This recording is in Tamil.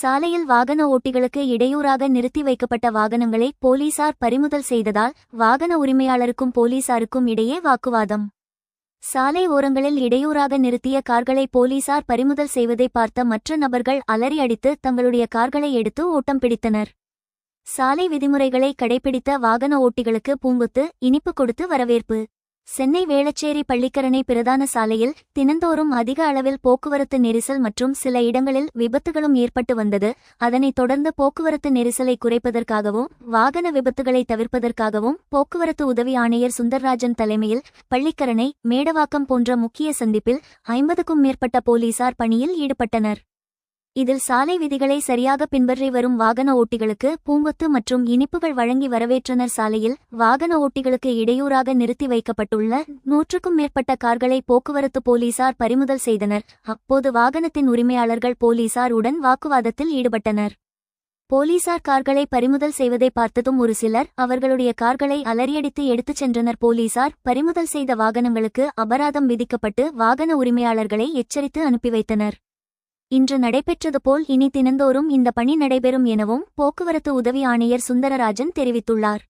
சாலையில் வாகன ஓட்டிகளுக்கு இடையூறாக நிறுத்தி வைக்கப்பட்ட வாகனங்களை போலீசார் பறிமுதல் செய்ததால் வாகன உரிமையாளருக்கும் போலீசாருக்கும் இடையே வாக்குவாதம். சாலை ஓரங்களில் இடையூறாக நிறுத்திய கார்களை போலீசார் பறிமுதல் செய்வதை பார்த்த மற்ற நபர்கள் அலறி அடித்து தங்களுடைய கார்களை எடுத்து ஓட்டம் பிடித்தனர். சாலை விதிமுறைகளை கடைபிடித்த வாகன ஓட்டிகளுக்கு பூங்குத்து இனிப்பு கொடுத்து வரவேற்பு. சென்னை வேளச்சேரி பள்ளிக்கரணை பிரதான சாலையில் தினந்தோறும் அதிக அளவில் போக்குவரத்து நெரிசல் மற்றும் சில இடங்களில் விபத்துகளும் ஏற்பட்டு வந்தது. அதனைத் தொடர்ந்து போக்குவரத்து நெரிசலை குறைப்பதற்காகவும் வாகன விபத்துகளை தவிர்ப்பதற்காகவும் போக்குவரத்து உதவி ஆணையர் சுந்தர்ராஜன் தலைமையில் பள்ளிக்கரணை மேடவாக்கம் போன்ற முக்கிய சந்திப்பில் ஐம்பதுக்கும் மேற்பட்ட போலீசார் பணியில் ஈடுபட்டனர். இதில் சாலை விதிகளை சரியாக பின்பற்றி வரும் வாகன ஓட்டிகளுக்கு பூங்கொத்து மற்றும் இனிப்புகள் வழங்கி வரவேற்றனர். சாலையில் வாகன ஓட்டிகளுக்கு இடையூறாக நிறுத்தி வைக்கப்பட்டுள்ள நூற்றுக்கும் மேற்பட்ட கார்களை போக்குவரத்து போலீசார் பறிமுதல் செய்தனர். அப்போது வாகனத்தின் உரிமையாளர்கள் போலீசார் உடன் வாக்குவாதத்தில் ஈடுபட்டனர். போலீசார் கார்களை பறிமுதல் செய்வதை பார்த்ததும் ஒரு சிலர் அவர்களுடைய கார்களை அலறியடித்து எடுத்துச் சென்றனர். போலீசார் பறிமுதல் செய்த வாகனங்களுக்கு அபராதம் விதிக்கப்பட்டு வாகன உரிமையாளர்களை எச்சரித்து அனுப்பி வைத்தனர். இன்று நடைபெற்றது போல் இனி தினந்தோறும் இந்த பணி நடைபெறும் எனவும் போக்குவரத்து உதவி ஆணையர் சுந்தரராஜன் தெரிவித்துள்ளார்.